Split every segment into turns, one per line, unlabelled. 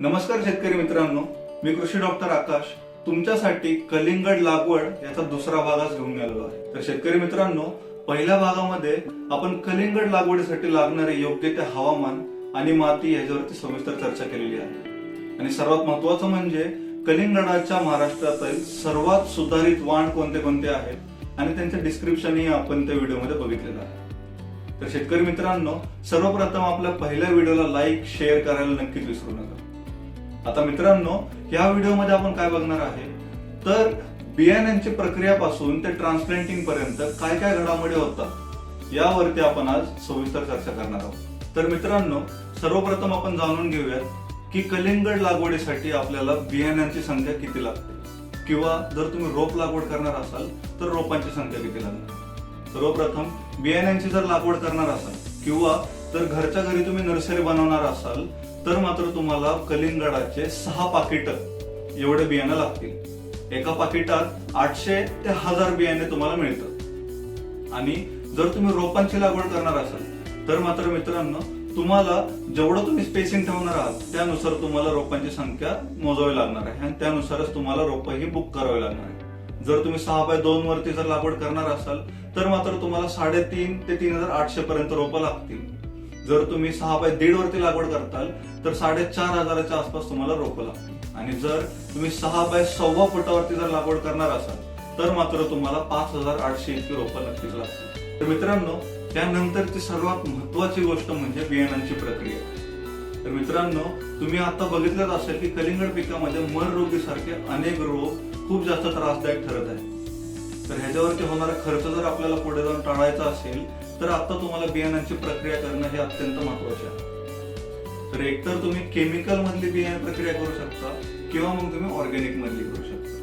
नमस्कार शेतकरी मित्रांनो. मी कृषी डॉक्टर आकाश. तुमच्यासाठी कलिंगड लागवड याचा दुसरा भाग आज घेऊन आलेलो आहे. तर शेतकरी मित्रांनो पहिल्या भागामध्ये आपण कलिंगड लागवडीसाठी लागणारे योग्य ते हवामान आणि माती याच्यावरती सविस्तर चर्चा केलेली आहे. आणि सर्वात महत्वाचं म्हणजे कलिंगडाच्या महाराष्ट्रातील सर्वात सुधारित वाण कोणते कोणते आहेत? आणि त्यांचं डिस्क्रिप्शनही आपण त्या व्हिडिओमध्ये बघितलेलं आहे. तर शेतकरी मित्रांनो सर्वप्रथम आपल्या पहिल्या व्हिडिओला लाईक शेअर करायला नक्कीच विसरू नका. आता मित्रांनो या व्हिडिओमध्ये आपण काय बघणार आहे? तर बियाण्यांची प्रक्रियापासून ते ट्रान्सप्लांटिंग पर्यंत काय काय घडामोडी होतात यावरती आपण आज सविस्तर चर्चा करणार आहोत. तर मित्रांनो सर्वप्रथम आपण जाणून घेऊयात की कलिंगड लागवडीसाठी आपल्याला बियाण्यांची संख्या किती लागते? किंवा जर तुम्ही रोप लागवड करणार असाल तर रोपांची संख्या किती लागते? सर्वप्रथम बियाण्यांची जर लागवड करणार असाल किंवा तर घरच्या घरी तुम्ही नर्सरी बनवणार असाल तर मात्र तुम्हाला कलिंगडाचे सहा पाकिट एवढे बियाणं लागतील. एका पाकिटात आठशे ते हजार बियाणे तुम्हाला मिळतात. आणि जर तुम्ही रोपांची लागवड करणार असाल तर मात्र मित्रांनो तुम्हाला जेवढं तुम्ही स्पेसिंग ठेवणार आहात त्यानुसार तुम्हाला रोपांची संख्या मोजावी लागणार आहे. आणि त्यानुसारच तुम्हाला रोपही बुक करावी लागणार आहे. जर तुम्ही सहा बाय दोन वरती जर लागवड करणार असाल तर मात्र तुम्हाला साडेतीन ते तीन हजार आठशे पर्यंत रोपं लागतील. जर तुम्ही सहा बाय दीड वरती लागवड करताल तर साडेचार हजाराच्या आसपास तुम्हाला रोप लागतील. आणि जर तुम्ही सहा बाय सव्वा फुटावरती जर लागवड करणार असाल तर मात्र तुम्हाला पाच हजार आठशे इतकी रोपं नक्कीच लागतील. तर मित्रांनो त्यानंतरची सर्वात महत्वाची गोष्ट म्हणजे बियाणांची प्रक्रिया. तर मित्रांनो तुम्ही आता बघितलंच असेल की कलिंगड पिकामध्ये मर रोगीसारखे अनेक रोग खूप जास्त त्रासदायक ठरत आहेत. तर ह्याच्यावरती होणारा खर्च जर आपल्याला पुढे जाऊन टाळायचा असेल तर आता तुम्हाला बियाणांची प्रक्रिया करणं हे अत्यंत महत्त्वाचे आहे. तर एकतर तुम्ही केमिकल मधली बियाणे प्रक्रिया करू शकता किंवा मग तुम्ही ऑर्गॅनिक मधली करू शकता.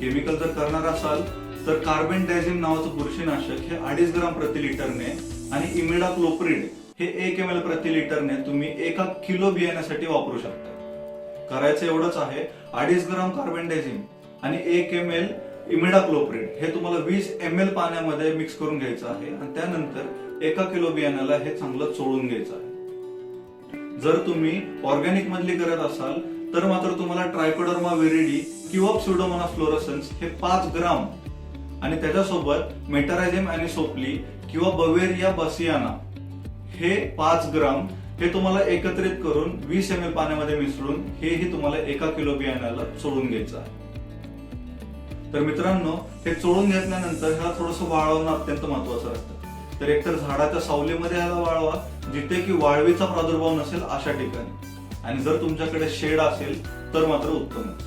केमिकल जर करणार असाल तर कार्बन डायझिम नावाचं बुरशीनाशक हे अडीच ग्राम प्रति लिटरने आणि इमिडा क्लोप्रिड हे एक एम एल प्रति लिटरने तुम्ही एका किलो बियाण्यासाठी वापरू शकता. करायचं एवढंच आहे अडीच ग्राम कार्बन डायझिम आणि एक एम एल इमिडाक्लोप्रिड हे तुम्हाला वीस एम एल पाण्यामध्ये मिक्स करून घ्यायचं आहे आणि त्यानंतर एका किलो बियाण्याला हे चांगलं चोळून घ्यायचं आहे. जर तुम्ही ऑर्गॅनिक मधली करत असाल तर मात्र तुम्हाला ट्रायकोडर्मा वेरिडी किंवा प्सुडोमोनास फ्लोरसन्स हे पाच ग्राम आणि त्याच्यासोबत मेटारायझेम आणि सोपली किंवा बवेरिया बसियाना हे पाच ग्राम हे तुम्हाला एकत्रित करून वीस एम एल पाण्यामध्ये मिसळून हेही तुम्हाला एका किलो बियाण्याला चोळून घ्यायचं आहे. तर मित्रांनो हे चोळून घेतल्यानंतर ह्याला थोडस वाळवणं अत्यंत महत्वाचं असतं. तर एकतर झाडाच्या सावलीमध्ये ह्याला वाळवा जिथे की वाळवीचा प्रादुर्भाव नसेल अशा ठिकाणी. आणि जर तुमच्याकडे शेड असेल तर मात्र उत्तमच.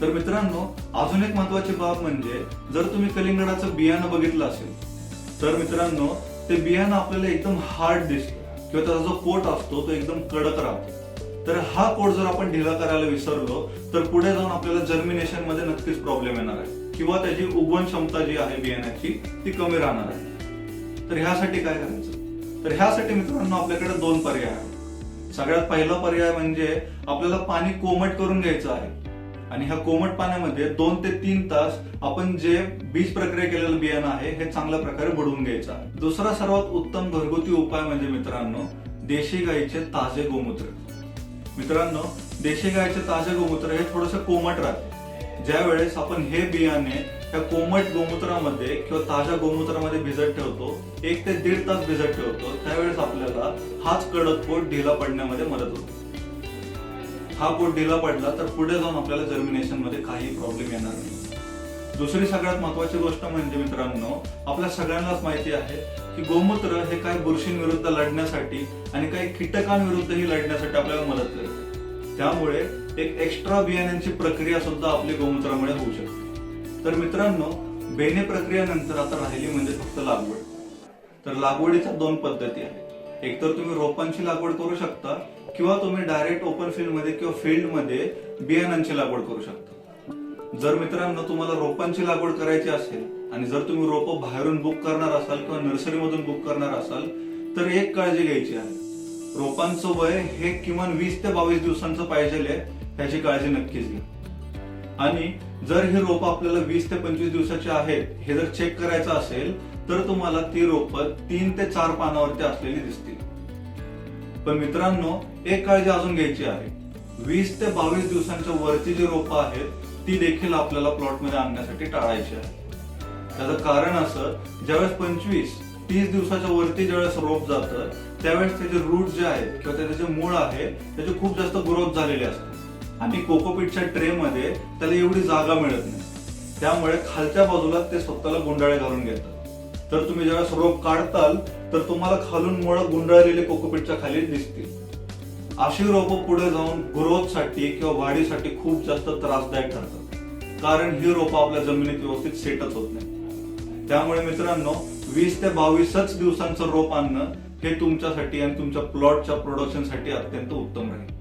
तर मित्रांनो अजून एक महत्वाची बाब म्हणजे जर तुम्ही कलिंगडाचं बियाणं बघितलं असेल तर मित्रांनो ते बियाणं आपल्याला एकदम हार्ड दिसतं. किंवा त्याचा जो पोट असतो तो एकदम कडक राहतो. तर हा कोड जर आपण ढिला करायला विसरलो तर पुढे जाऊन आपल्याला जर्मिनेशनमध्ये नक्कीच प्रॉब्लेम येणार आहे. किंवा त्याची उगवण क्षमता जी आहे बियाण्याची ती कमी राहणार आहे. तर ह्यासाठी काय करायचं? तर ह्यासाठी मित्रांनो आपल्याकडे दोन पर्याय आहेत. सगळ्यात पहिला पर्याय म्हणजे आपल्याला पाणी कोमट करून घ्यायचं आहे. आणि ह्या कोमट पाण्यामध्ये दोन ते तीन तास आपण जे बीज प्रक्रिया केलेलं बियाणं आहे हे चांगल्या प्रकारे बुडवून घ्यायचं आहे. दुसरा सर्वात उत्तम घरगुती उपाय म्हणजे मित्रांनो देशी गाईचे ताजे गोमूत्र. मित्रांनो देशी गायचे ताजे गोमूत्र हे थोडस कोमट राहते. ज्या वेळेस आपण हे बियाणे त्या कोमट गोमूत्रामध्ये किंवा ताज्या गोमूत्रामध्ये भिजत ठेवतो एक ते दीड तास भिजत ठेवतो त्यावेळेस आपल्याला हाच कडक पोट ढिला पडण्यामध्ये मदत होते. हा पोट ढिला पडला तर पुढे जाऊन आपल्याला जर्मिनेशनमध्ये काही प्रॉब्लेम येणार नाही. दुसरी सगळ्यात महत्वाची गोष्ट म्हणजे मित्रांनो आपल्या सगळ्यांनाच माहिती आहे की गोमूत्र हे काही बुरशींविरुद्ध लढण्यासाठी आणि काही कीटकांविरुद्धही लढण्यासाठी आपल्याला मदत करते. त्यामुळे एक एक्स्ट्रा बियाण्यांची प्रक्रिया सुद्धा आपली गोमूत्रामुळे होऊ शकते. तर मित्रांनो बेने प्रक्रियेनंतर आता राहिली म्हणजे फक्त लागवड. तर लागवडीच्या दोन पद्धती आहेत. एकतर तुम्ही रोपांची लागवड करू शकता किंवा तुम्ही डायरेक्ट ओपन फील्डमध्ये किंवा फील्डमध्ये बियाणांची लागवड करू शकता. जर मित्रांनो तुम्हाला रोपांची लागवड करायची असेल आणि जर तुम्ही रोप बाहेरून बुक करणार असाल किंवा नर्सरीमधून बुक करणार असाल तर एक काळजी घ्यायची आहे. रोपांचं वय हे किमान वीस ते बावीस दिवसांचं पाहिजे त्याची काळजी नक्कीच घ्या. आणि जर ही रोप आपल्याला वीस ते पंचवीस दिवसाची आहेत हे जर चेक करायचं असेल तर तुम्हाला ती रोप तीन ते चार पानावरती असलेली दिसतील. पण मित्रांनो एक काळजी अजून घ्यायची आहे. वीस ते बावीस दिवसांच्या वरती जी रोपं आहेत ती देखील आपल्याला प्लॉटमध्ये आणण्यासाठी टाळायची आहे. त्याचं कारण असं ज्यावेळेस पंचवीस तीस दिवसाच्या वरती ज्यावेळेस रोप जातं त्यावेळेस त्याचे रूट जे आहेत किंवा त्याचे जे मूळ आहे त्याचे खूप जास्त ग्रोथ झालेले असते आणि कोकोपीटच्या ट्रे मध्ये त्याला एवढी जागा मिळत नाही. त्यामुळे खालच्या बाजूला ते स्वतःला गुंडाळे घालून घेतात. तर तुम्ही ज्यावेळेस रोप काढताल तर तुम्हाला खालून मुळ गुंडाळलेले कोकोपीटच्या खाली दिसतील. अशी रोपं पुढे जाऊन ग्रोथसाठी किंवा वाढीसाठी खूप जास्त त्रासदायक ठरतात. कारण ही रोपं आपल्या जमिनीत व्यवस्थित सेटच होत नाही. त्यामुळे मित्रांनो वीस ते बावीसच दिवसांचं रोप आणणं हे तुमच्यासाठी आणि तुमच्या प्लॉटच्या प्रोडक्शनसाठी अत्यंत उत्तम राहील.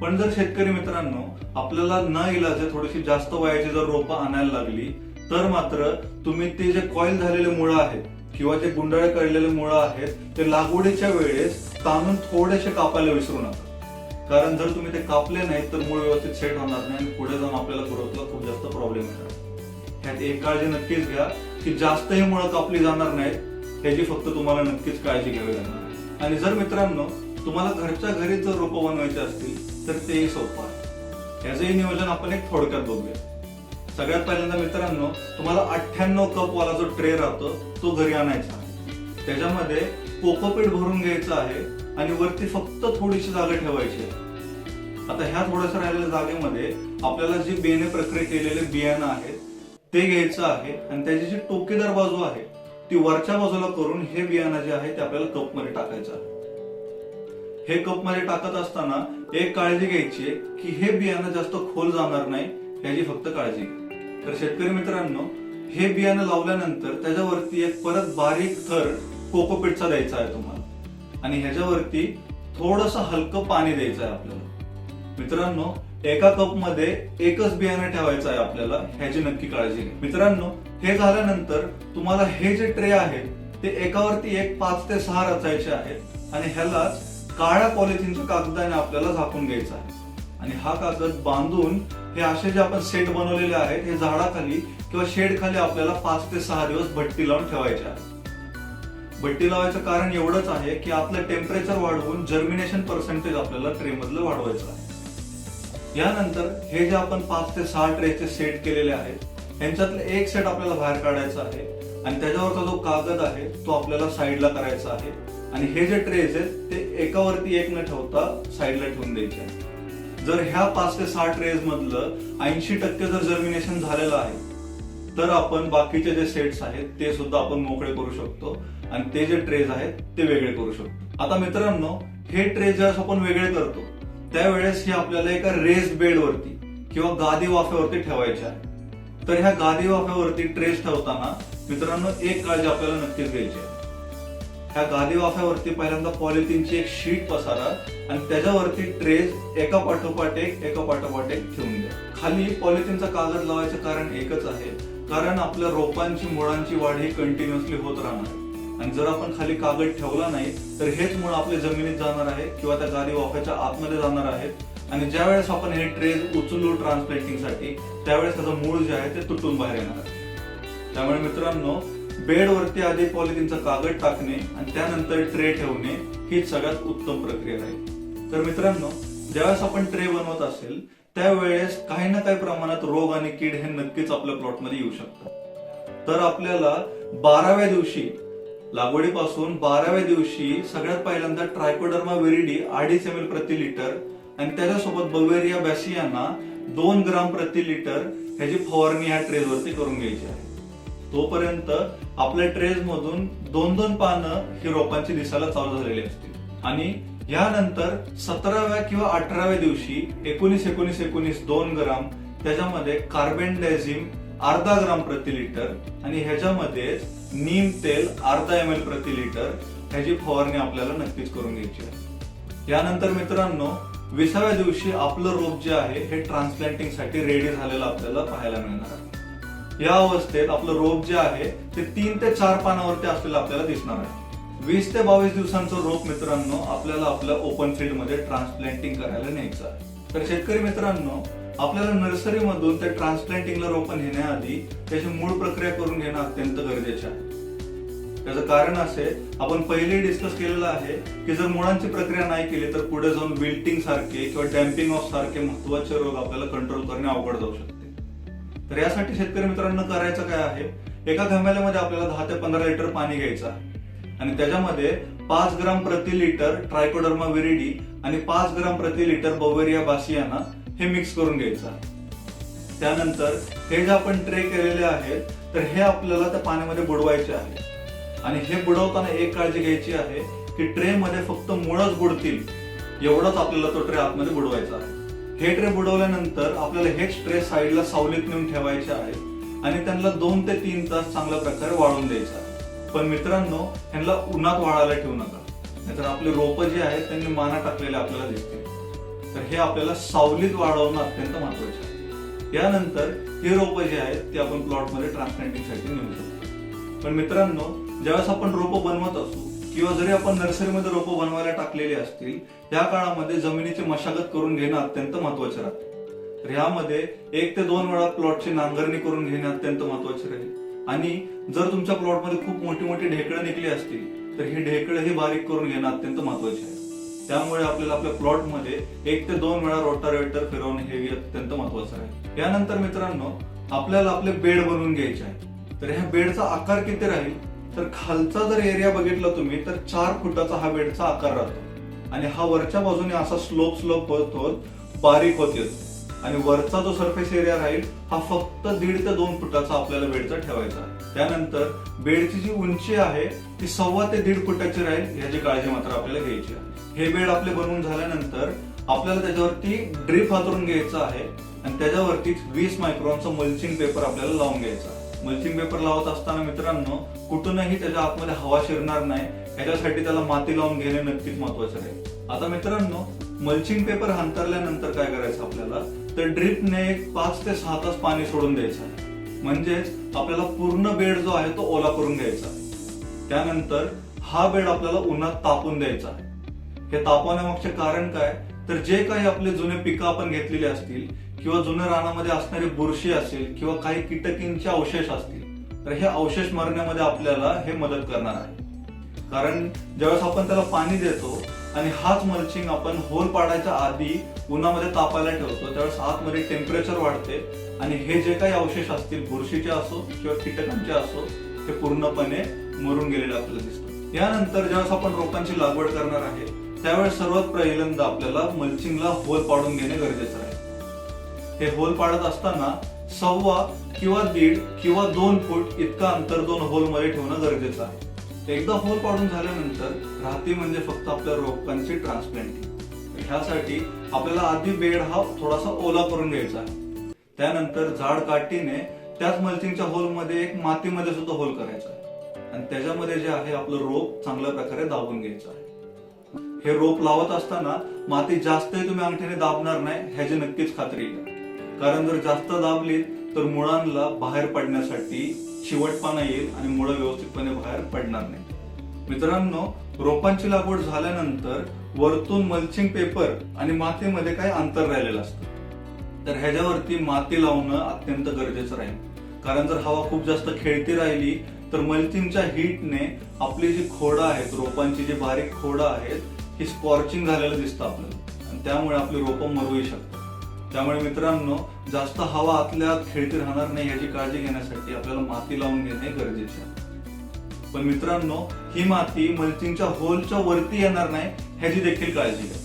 पण जर शेतकरी मित्रांनो आपल्याला न इलाज थोडीशी जास्त वयाची जर रोपं आणायला लागली तर मात्र तुम्ही ते जे कॉईल झालेले मुळं आहेत किंवा जे गुंडाळे काढलेले मुळं आहेत ते लागवडीच्या वेळेस ताणून थोडेसे कापायला विसरू नका. कारण जर तुम्ही ते कापले नाहीत तर मूळ व्यवस्थित सेट होणार नाही आणि पुढे जाऊन आपल्याला ग्रोथला खूप जास्त प्रॉब्लेम येणार. ह्यात एक काळजी नक्कीच घ्या की जास्तही मुळं कापली जाणार नाहीत ह्याची फक्त तुम्हाला नक्कीच काळजी घ्यावी लागणार. आणि जर मित्रांनो तुम्हाला घरच्या घरी जर रोपं बनवायचे असतील तर तेही सोपं आहे. याचंही नियोजन आपण एक थोडक्यात बघूया. सगळ्यात पहिल्यांदा मित्रांनो तुम्हाला अठ्ठ्याण्णव कप वाला जो ट्रे राहतो तो घरी आणायचा आहे. त्याच्यामध्ये कोकोपीट भरून घ्यायचं आहे आणि वरती फक्त थोडीशी जागा ठेवायची आहे. आता ह्या थोड्याशा राहिलेल्या जागेमध्ये आपल्याला जे बियाणे प्रक्रिया केलेले बियाणं आहेत ते घ्यायचं आहे आणि त्याची जी टोकेदार बाजू आहे ती वरच्या बाजूला करून हे बियाणं जे आहे ते आपल्याला कपमध्ये टाकायचं आहे. हे कपमध्ये टाकत असताना एक काळजी घ्यायची आहे की हे बियाणं जास्त खोल जाणार नाही याची फक्त काळजी घ्या. तर शेतकरी मित्रांनो हे बियाणं लावल्यानंतर त्याच्यावरती एक परत बारीक थर कोकोपीटचा द्यायचा आहे तुम्हाला. आणि ह्याच्यावरती थोडस हलकं पाणी द्यायचं आहे आपल्याला. मित्रांनो एका कपमध्ये एकच बियाणं ठेवायचं आहे आपल्याला ह्याची नक्की काळजी घ्या. मित्रांनो हे झाल्यानंतर तुम्हाला हे जे ट्रे आहेत ते एकावरती एक पाच ते सहा रचायचे आहेत आणि ह्यालाच काळ्या पॉलिथिनच्या कागदाने आपल्याला झाकून घ्यायचं आहे. आणि हा कागद बांधून हे असे जे आपण सेट बनवलेले आहेत हे झाडाखाली किंवा शेड खाली आपल्याला पाच ते सहा दिवस भट्टी लावून ठेवायचे आहे भट्टी लावायचं कारण एवढंच आहे की आपलं टेम्परेचर वाढवून जर्मिनेशन पर्सेंटेज आपल्याला ट्रे मधलं वाढवायचं आहे. यानंतर हे जे आपण पाच ते सहा ट्रेचे सेट केलेले आहेत यांच्यातलं एक सेट आपल्याला बाहेर काढायचा आहे आणि त्याच्यावरचा जो कागद आहे तो आपल्याला साईडला करायचा आहे. आणि हे जे ट्रेज आहेत ते एकावरती एक न ठेवता साईडला ठेवून द्यायचे आहे जर ह्या पाच ते सहा ट्रेज मधलं ऐंशी टक्के जर जर्मिनेशन झालेलं आहे तर आपण बाकीचे जे सेट्स आहेत ते सुद्धा आपण मोकळे करू शकतो. आणि ते जे ट्रेज आहेत ते वेगळे करू शकतो. आता मित्रांनो हे ट्रे ज्यावेळेस आपण वेगळे करतो. त्यावेळेस हे आपल्याला एका रेस बेडवरती किंवा गादी वाफ्यावरती ठेवायचे आहे. तर ह्या गादी वाफ्यावरती ट्रेस ठेवताना मित्रांनो एक काळजी आपल्याला नक्कीच घ्यायची आहे. ह्या गादी वाफ्यावरती पहिल्यांदा पॉलिथिनची एक शीट पसारा आणि त्याच्यावरती ट्रेज एका पाठोपाठ एक एका पाठोपाठ एक ठेवून द्या. खाली पॉलिथिनचा कागद लावायचं कारण एकच आहे. कारण आपल्या रोपांची मुळांची वाढ ही कंटिन्युअसली होत राहणार. आणि जर आपण खाली कागद ठेवला नाही तर हेच मुळ आपल्या जमिनीत जाणार आहे किंवा त्या गादी वाफ्याच्या आतमध्ये जाणार आहेत. आणि ज्या वेळेस आपण हे ट्रेज उचलू ट्रान्सप्लांटिंगसाठी त्यावेळेस त्याचं मूळ जे आहे ते तुटून बाहेर येणार आहे. त्यामुळे मित्रांनो बेडवरती आधी पॉलिथिनचा कागद टाकणे आणि त्यानंतर ट्रे ठेवणे ही सगळ्यात उत्तम प्रक्रिया आहे. तर मित्रांनो ज्यावेळेस आपण ट्रे बनवत असेल त्यावेळेस काही ना काही प्रमाणात रोग आणि कीड हे नक्कीच आपल्या प्लॉटमध्ये येऊ शकतात. तर आपल्याला बाराव्या दिवशी लागवडीपासून बाराव्या दिवशी सगळ्यात पहिल्यांदा ट्रायकोडर्मा वेरिडी अडीच एम एल प्रति लिटर आणि त्याच्यासोबत बवेरिया बॅसियाना दोन ग्राम प्रति लिटर ह्याची फवारणी ह्या ट्रेजवरती करून घ्यायची आहे. तोपर्यंत आपल्या ट्रेज मधून दोन दोन पानं ही रोपांची दिसायला चालू झालेली असतील. आणि यानंतर सतराव्या किंवा अठराव्या दिवशी एकोणीस एकोणीस एकोणीस दोन ग्राम त्याच्यामध्ये कार्बन डायझिम अर्धा ग्राम प्रति लिटर आणि ह्याच्यामध्ये नीम तेल अर्धा एम एल प्रति लिटर ह्याची फवारणी आपल्याला नक्कीच करून घ्यायची आहे. यानंतर मित्रांनो विसाव्या दिवशी आपलं रोप जे आहे हे ट्रान्सप्लांटिंगसाठी रेडी झालेलं आपल्याला पाहायला मिळणार आहे. या अवस्थेत आपलं रोप जे आहे ते तीन ते चार पानावरती असलेलं आपल्याला दिसणार आहे. वीस ते बावीस दिवसांचं रोप मित्रांनो आपल्याला आपल्या ओपन फील्डमध्ये ट्रान्सप्लांटिंग करायला न्यायचं आहे. तर शेतकरी मित्रांनो आपल्याला नर्सरी मधून त्या ट्रान्सप्लांटिंगला रोपं नेण्याआधी त्याची मूळ प्रक्रिया करून घेणं अत्यंत गरजेचे आहे. त्याचं कारण असे आपण पहिले डिस्कस केलेलं आहे की जर मुळांची प्रक्रिया नाही केली तर पुढे जाऊन विल्टिंग सारखे किंवा डॅम्पिंग ऑफ सारखे महत्त्वाचे रोग आपल्याला कंट्रोल करणे अवघड जाऊ शकते. तर यासाठी शेतकरी मित्रांनो करायचं काय आहे? एका घमेल्यामध्ये आपल्याला दहा ते पंधरा लिटर पाणी घ्यायचं आहे. आणि त्याच्यामध्ये पाच ग्राम प्रति लिटर ट्रायकोडर्मा विरिडी आणि पाच ग्राम प्रति लिटर बवेरिया बासियाना हे मिक्स करून घ्यायचं आहे. त्यानंतर हे जे आपण ट्रे केलेले आहेत तर हे आपल्याला त्या पाण्यामध्ये बुडवायचे आहे. आणि हे बुडवताना एक काळजी घ्यायची आहे की ट्रे मध्ये फक्त मुळच बुडतील. एवढंच आपल्याला तो ट्रे आतमध्ये बुडवायचा आहे. हे ट्रे बुडवल्यानंतर आपल्याला हेच ट्रे साईडला सावलीत नेऊन ठेवायचे आहे आणि त्यांना दोन ते तीन तास चांगल्या प्रकारे वाळून द्यायचं आहे. पण मित्रांनो ह्यांना उन्हात वाळायला ठेवू नका. नाहीतर आपले रोपं जे आहेत त्यांनी माना टाकलेले आपल्याला दिसतील. तर हे आपल्याला सावलीत वाढवणं अत्यंत महत्त्वाचे आहे. यानंतर ही रोपं जी आहेत ती आपण प्लॉटमध्ये साठी नेऊ शकतो. पण मित्रांनो ज्यावेळेस आपण रोपं बनवत असू किंवा जरी आपण नर्सरीमध्ये रोपं बनवायला टाकलेली असतील या काळामध्ये जमिनीची मशागत करून घेणं अत्यंत महत्त्वाचे राहते. तर ह्यामध्ये एक ते दोन वेळा प्लॉटची नांगरणी करून घेणे अत्यंत महत्त्वाचे राहील. आणि जर तुमच्या प्लॉटमध्ये खूप मोठी मोठी ढेकळं निघली असतील तर ही ढेकळं ही बारीक करून घेणं अत्यंत महत्त्वाचे आहे. त्यामुळे आपल्याला आपल्या प्लॉटमध्ये एक ते दोन वेळा रोटारेटर फिरवणे हे अत्यंत महत्वाचं आहे. यानंतर मित्रांनो आपल्याला आपले बेड बनवून घ्यायचे आहे तर ह्या बेडचा आकार किती राहील? तर खालचा जर एरिया बघितला तुम्ही तर चार फुटाचा हा बेडचा आकार राहतो. आणि हा वरच्या बाजूने असा स्लोप स्लोप होत होत बारीक होत येतो. आणि वरचा जो सरफेस एरिया राहील हा फक्त दीड ते दोन फुटाचा आपल्याला बेडचा ठेवायचा आहे. त्यानंतर बेडची जी उंची आहे ती सव्वा ते दीड फुटाची राहील याची काळजी मात्र आपल्याला घ्यायची आहे. हे बेड आपले बनवून झाल्यानंतर आपल्याला त्याच्यावरती ड्रीप हातरून घ्यायचं आहे आणि त्याच्यावरती वीस मायक्रॉनचा मल्चिंग पेपर आपल्याला लावून घ्यायचा मल्चिंग पेपर लावत असताना मित्रांनो कुठूनही त्याच्या आतमध्ये हवा शिरणार नाही. याच्यासाठी त्याला माती लावून घेणे नक्कीच महत्वाचं आहे. आता मित्रांनो मल्चिंग पेपर हंतरल्यानंतर काय करायचं आपल्याला? तर ड्रिपने एक पाच ते सहा तास पाणी सोडून द्यायचं आहे. म्हणजेच आपल्याला पूर्ण बेड जो आहे तो ओला करून घ्यायचा त्यानंतर हा बेड आपल्याला उन्हात तापून द्यायचा आहे. हे तापवण्यामागचे कारण काय? तर जे काही आपले जुने पिकं आपण घेतलेली असतील किंवा जुन्या रानामध्ये असणारी बुरशी असेल किंवा काही कीटकींचे अवशेष असतील तर हे अवशेष मारण्यामध्ये आपल्याला हे मदत करणार आहे. कारण ज्यावेळेस आपण त्याला पाणी देतो आणि हाच मल्चिंग आपण होल पाडायच्या आधी उन्हामध्ये तापायला ठेवतो त्यावेळेस आतमध्ये टेम्परेचर वाढते आणि हे जे काही अवशेष असतील बुरशीचे असो किंवा कीटकांचे असो ते पूर्णपणे मरून गेलेले आपल्याला दिसतं यानंतर ज्यावेळेस आपण रोपांची लागवड करणार आहे त्यावेळेस सर्वात पहिल्यांदा आपल्याला मल्चिंगला होल पाडून घेणे गरजेचं आहे. हे होल पाडत असताना सव्वा किंवा दीड किंवा दोन फूट इतका अंतर दोन होलमध्ये ठेवणं गरजेचं आहे. एकदा होल पाडून झाल्यानंतर राहती म्हणजे फक्त आपल्या रोपांची ट्रान्सप्लांटिंग ह्यासाठी आपल्याला आधी बेड हा थोडासा ओला करून घ्यायचा आहे. त्यानंतर झाड काठीने त्याच मल्चिंगच्या होलमध्ये एक मातीमध्ये सुद्धा होल करायचा आहे. आणि त्याच्यामध्ये जे आहे आपलं रोप चांगल्या प्रकारे दाबून घ्यायचं आहे. हे रोप लावत असताना माती जास्तही तुम्ही अंगठ्याने दाबणार नाही ह्याची नक्कीच खात्री घ्या. कारण जर जास्त दाबली तर मुळांना बाहेर पडण्यासाठी चिवटपणा येईल आणि मुळं व्यवस्थितपणे बाहेर पडणार नाही मित्रांनो रोपांची लागवड झाल्यानंतर वरतून मल्चिंग पेपर आणि मातीमध्ये काही अंतर राहिलेलं असतं. तर ह्याच्यावरती माती लावणं अत्यंत गरजेचं राहील. कारण जर हवा खूप जास्त खेळती राहिली तर मल्चिंगच्या हीटने आपली जी खोडं आहेत रोपांची जी बारीक खोडं आहेत ही स्पॉर्चिंग झालेलं दिसतं आपल्याला. आणि त्यामुळे आपली रोपं मरूही शकतात. त्यामुळे मित्रांनो जास्त हवा आतल्या खेळती राहणार नाही याची काळजी घेण्यासाठी आपल्याला माती लावून घेणे गरजेचे आहे. पण मित्रांनो ही माती मल्चिंगच्या होलच्या वरती येणार नाही ह्याची देखील काळजी घ्या.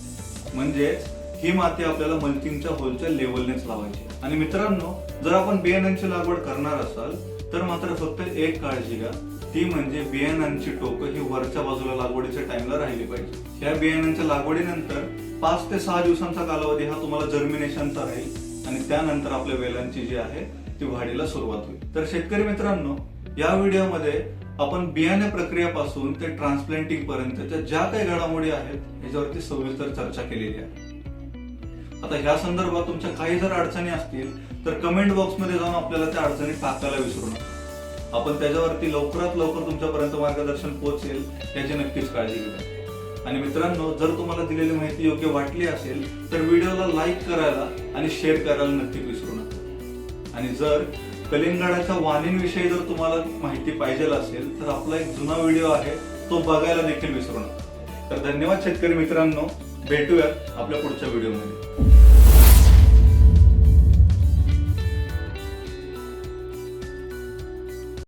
म्हणजेच ही माती आपल्याला मल्चिंगच्या होलच्या लेवलनेच लावायची आणि मित्रांनो जर आपण बियाण्यांची लागवड करणार असाल तर मात्र फक्त एक काळजी घ्या. ती म्हणजे बियाणांची टोकं ही वरच्या बाजूला लागवडीच्या टाइमला राहिली पाहिजे. या बियाणांच्या लागवडीनंतर पाच ते सहा दिवसांचा कालावधी हा तुम्हाला जर्मिनेशनचा राहील आणि त्यानंतर आपल्या वेलांची जी आहे ती वाढीला सुरुवात होईल. तर शेतकरी मित्रांनो या व्हिडिओमध्ये आपण बियाणे प्रक्रियापासून ते ट्रान्सप्लांटिंग पर्यंतच्या ज्या काही घडामोडी आहेत याच्यावरती सविस्तर चर्चा केलेली आहे. आता ह्या संदर्भात तुमच्या काही जर अडचणी असतील तर कमेंट बॉक्समध्ये जाऊन आपल्याला त्या अडचणी टाकायला विसरू नका. आपण त्याच्यावरती लवकरात लवकर तुमच्यापर्यंत मार्गदर्शन पोहोचेल याची नक्कीच काळजी घ्या आणि मित्रांनो जर तुम्हाला दिलेली माहिती योग्य वाटली असेल तर व्हिडिओला लाईक करायला आणि शेअर करायला नक्की विसरू नका. आणि जर कलिंगडाच्या वाणींविषयी जर तुम्हाला माहिती पाहिजे असेल तर आपला एक जुना व्हिडिओ आहे तो बघायला देखील विसरू नका. तर धन्यवाद शेतकरी मित्रांनो. भेटूयात आपल्या पुढच्या व्हिडिओमध्ये.